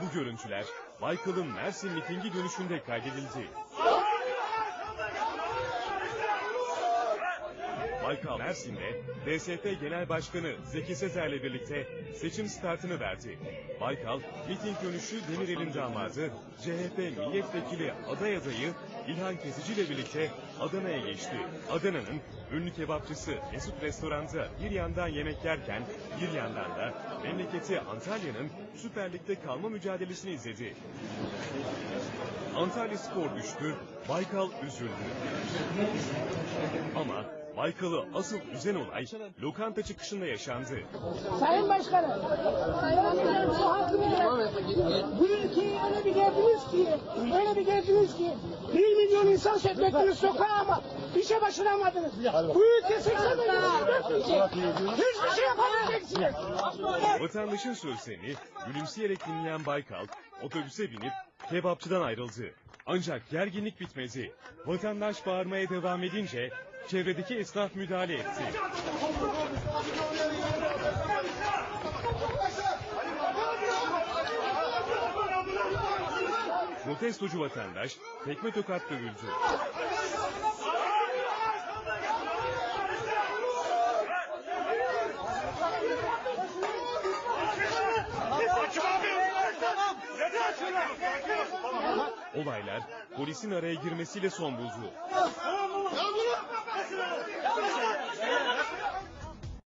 Bu görüntüler Baykal'ın Mersin mitingi dönüşünde kaydedildi. Baykal Mersin'de DSP Genel Başkanı Zeki Sezer'le birlikte seçim startını verdi. Baykal, miting dönüşü Demirel'in damadı, CHP milletvekili aday adayı İlhan Kesici ile birlikte Adana'ya geçti. Adana'nın ünlü kebapçısı Mesut Restoran'da bir yandan yemek yerken bir yandan da memleketi Antalya'nın Süper Lig'de kalma mücadelesini izledi. Antalya Spor düştü, Baykal üzüldü. Ama Baykal'ı asıl üzen olay lokanta çıkışında yaşandı. Sayın Başkanım, Sayın Başkanım şu hakkımı. Bu ülkeyi öyle bir geldiniz ki, öyle bir geldiniz ki, bir milyon insan çekmektiniz sokağa ama bir şey başaramadınız. Bu ülke 80 milyon ülke. Hiçbir şey yapamayacaksınız. Vatandaşın sözlerini gülümseyerek dinleyen Baykal otobüse binip kebapçıdan ayrıldı. Ancak gerginlik bitmedi. Vatandaş bağırmaya devam edince çevredeki esnaf müdahale etti. Protestocu vatandaş tekme tokat dövüldü. Olaylar polisin araya girmesiyle son buldu.